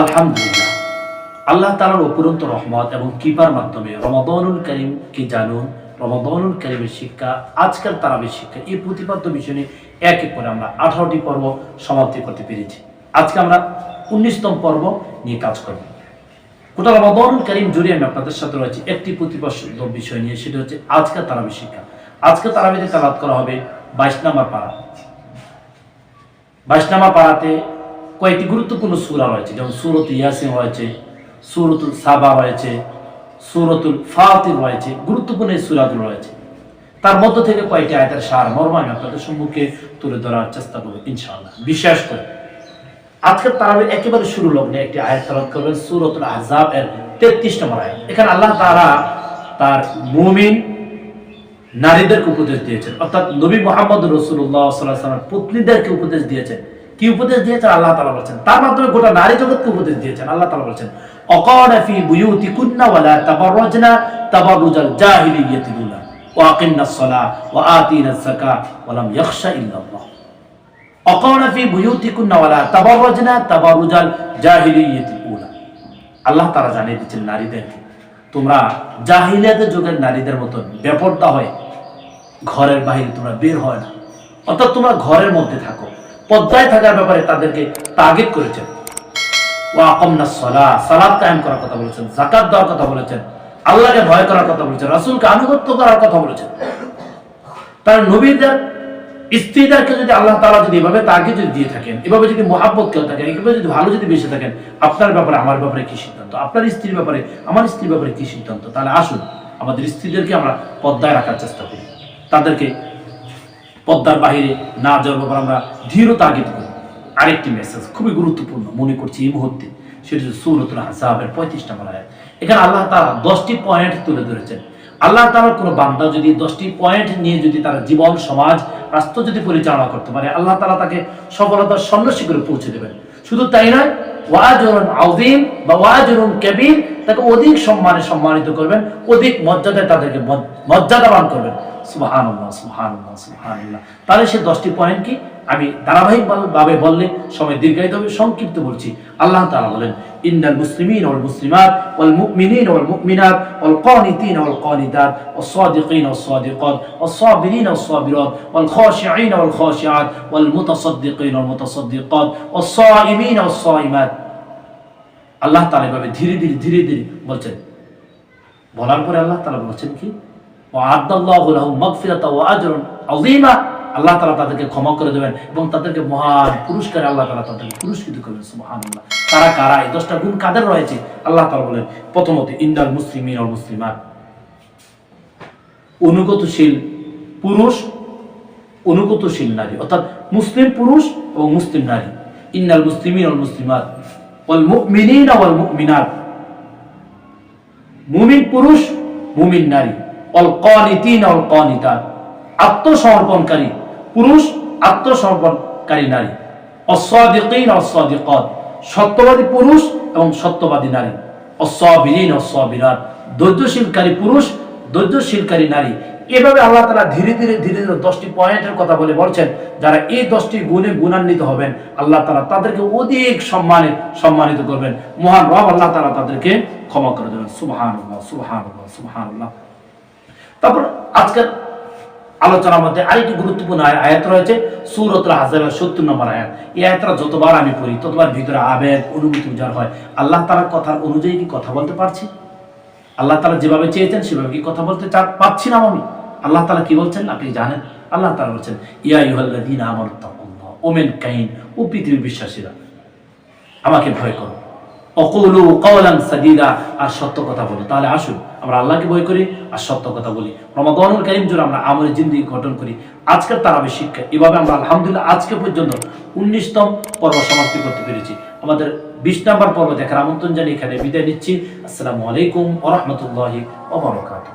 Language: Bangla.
আলহামদুলিল্লাহ। আল্লাহ তালার অপুরন্ত রহমত এবং কৃপার মাধ্যমে রমাদনুল করিমকে জানুন? রমাদনুল করিমের শিক্ষা, আজকাল তারাবের শিক্ষা, এই প্রতিপাদ্য বিষয় নিয়ে এক এক করে আমরা আঠারোটি পর্ব সমাপ্তি করতে পেরেছি। আজকে আমরা উনিশতম পর্ব নিয়ে কাজ করব। গোটা রমাদনুল করিম জুড়ে আমি আপনাদের সাথে রয়েছে একটি প্রতিপাদ্য বিষয় নিয়ে, সেটা হচ্ছে আজকাল তারাবের শিক্ষা। আজকে তারাবিতে তালাত করা হবে বাইশ নাম্বার পাড়া। বাইশ নাম্বার পাড়াতে কয়েকটি গুরুত্বপূর্ণ সুরা রয়েছে, যেমন সুরত ইয়াসিন রয়েছে সুরতুল সাবা রয়েছে সুরতুল ফাতির রয়েছে, গুরুত্বপূর্ণ এই সুরাগুলো রয়েছে। তার মধ্য থেকে কয়েকটি আয়তের সার মর্ম আমি আপনাদের সম্মুখে তুলে ধরার চেষ্টা করব, ইনশাআল্লাহ। বিশ্বাস করে আজকে তারাবি একেবারে শুরু লগ্নে একটি আয়াত তালাত করবেন, সুরতুল আহজাব এর তেত্রিশ নম্বর আয়াত। এখানে আল্লাহ তারা তার মুমিন নারীদেরকে উপদেশ দিয়েছেন। অর্থাৎ নবী মোহাম্মদ রসুল্লাহ সাল্লাহ সাল্লামের পত্নীদেরকে উপদেশ দিয়েছেন। কি উপদেশ দিয়েছেন? আল্লাহ তালা বলছেন। তার মাধ্যমে গোটা নারী জগৎকে উপদেশ দিয়েছেন। আল্লাহ তালা বলছেন বুয়ুতি কুন্না ওয়ালা দুলা। ইল্লাল্লাহ। বুয়ুতি কুন্না ওয়ালা উলা আল্লাহ তারা জানিয়ে দিচ্ছেন নারীদেরকে, তোমরা জাহিলিয়াতের যুগের নারীদের মতন বেপরদা হয় ঘরের বাইরে তোমরা বের হয় না। অর্থাৎ তোমরা ঘরের মধ্যে থাকো। পদ্মায় থাকার ব্যাপারে তাদেরকে তাগিদ করেছেন। এভাবে যদি কেউ থাকেন যদি ভালো যদি থাকেন, আপনার ব্যাপারে, আমার ব্যাপারে কি সিদ্ধান্ত? আপনার স্ত্রীর ব্যাপারে, আমার স্ত্রীর ব্যাপারে কি সিদ্ধান্ত? তাহলে আসুন, আমাদের স্ত্রীদেরকে আমরা পদ্মায় রাখার চেষ্টা করি। তাদেরকে পদ্মার বাহিরে না যাওয়ার ব্যাপারে আমরা ধীর তাগিদ করি। আরেকটি মেসেজ খুবই গুরুত্বপূর্ণ মনে করছি এই মুহূর্তে, সেটি হচ্ছে সুরতুল হাসাবের পঁয়ত্রিশ নম্বর আয়াত। এখানে আল্লাহ তারা দশটি পয়েন্ট তুলে ধরেছেন। আল্লাহ তালার কোনো বান্দা যদি দশটি পয়েন্ট নিয়ে যদি তার জীবন, সমাজ, রাষ্ট্র যদি পরিচালনা করতে পারে, আল্লাহ তালা তাকে সফলতার সন্ন্যাসী করে পৌঁছে দেবেন। শুধু তাই নয়, ওয়াজরুন আউজিম বা ওয়াজরুন কেবির তাকে অধিক সম্মানে সম্মানিত করবেন, অধিক মর্যাদায় তাদেরকে মর্য- মর্যাদাবান করবেন। সুবহানাল্লাহ তাহলে সে দশটি পয়েন্ট কি? আমি ধারাবাহিক ভাবে বললে সময় দীর্ঘায়িত হবে, সংক্ষিপ্ত বলছি। আল্লাহ তাআলা বলেন, ইন্নাল মুসলিমিন ওয়াল মুসলিমাত, ওয়াল মুমিনিন ওয়াল মুমিনাত, ওয়াল কানিতিন ওয়াল কানিতাত ওয়াস সাদিকিন ওয়াস সাদিকাত, ওয়াস সাবিরিন ওয়াস সাবিরাত, ওয়াল খাশিঈন ওয়াল খাশিআত, ওয়াল মুতাসাদ্দিকিন ওয়াল মুতাসাদ্দিকাত, ওয়াস সাইমিন ওয়াস সাইমাত আল্লাহ তাআলা এভাবে ধীরে ধীরে ধীরে ধীরে বলছেন। বলার পরে আল্লাহ তাআলা বলছেন কি? ওয়া'আদাল্লাহু লাহুম মাগফিরাতাও ওয়া আজরুন আযীমা। আল্লাহ তাআলা তাদেরকে ক্ষমা করে দেবেন এবং তাদেরকে মহান পুরস্কারে আল্লাহ তাআলা তাদেরকে পুরস্কৃত করবেন সুবহানাল্লাহ। তারা কারা? এই দশটা গুণ কাদের রয়েছে? আল্লাহ তাআলা বলেন, প্রথমত, ইন্দাল মুসলিমিন ওয়াল মুসলিমাত। অনুগতশীল পুরুষ, অনুগতশীল নারী। অর্থাৎ মুসলিম পুরুষ এবং মুসলিম নারী। ইন্নাল মুসলিমিন ওয়াল মুসলিমাত। মুমিন পুরুষ, মুমিন নারী। অল কনিতিন অল আত্মসমর্পণকারী পুরুষ, আত্মসমর্পণকারী নারী। অসাদিকিন অসাদিকত সত্যবাদী পুরুষ এবং সত্যবাদী নারী। অসাবিরিন অসাবিরাত ধৈর্যশীলকারী পুরুষ, ধৈর্যশীলকারী নারী। এভাবে আল্লাহ তালা ধীরে ধীরে ধীরে ধীরে দশটি পয়েন্টের কথা বলে বলছেন, যারা এই দশটি গুণে গুণান্বিত হবেন, আল্লাহ তালা তাদেরকে অধিক সম্মানে সম্মানিত করবেন। মহান রব আল্লাহ তালা তাদেরকে ক্ষমা করে দেবেন। সুবহান সুবহান সুবহান তারপর আজকের আলোচনার মধ্যে আরেকটি গুরুত্বপূর্ণ আয়- আয়াত রয়েছে সুরত হাজার সত্তর নম্বর আয়াত। এই আয়াতটা যতবার আমি পড়ি, ততবার ভিতরে আবেগ, অনুভূতি উজাড় হয়। আল্লাহ তালার কথার অনুযায়ী কি কথা বলতে পারছি? আল্লাহ তালা যেভাবে চেয়েছেন, সেভাবে কি কথা বলতে চা পাচ্ছি না আমি? আল্লাহ তালা কি বলছেন? আপনি জানেন। আল্লাহ তালা বলছেন, ইয়া ইউহাল্লাদিন আমার ওমেন কাহিন ও পৃথিবীর বিশ্বাসীরা, আমাকে ভয় করো। অকুলু কওলান সাদিদা, আর সত্য কথা বলো। তাহলে আসুন, আমরা আল্লাহকে ভয় করি, আর সত্য কথা বলি। রমাদানুল কারিম জোর আমরা আমলে জিন্দিগি গঠন করি। আজকের তারাবি শিক্ষা, এভাবে আমরা আলহামদুলিল্লাহ আজকে পর্যন্ত উনিশতম পর্ব সমাপ্তি করতে পেরেছি। আমাদের বিশ নম্বর পর্ব দেখার আমন্ত্রণ জানিয়ে এখানে বিদায় নিচ্ছি। আসসালামু আলাইকুম ওরহমতুল্লাহি ওবরাকাতুহ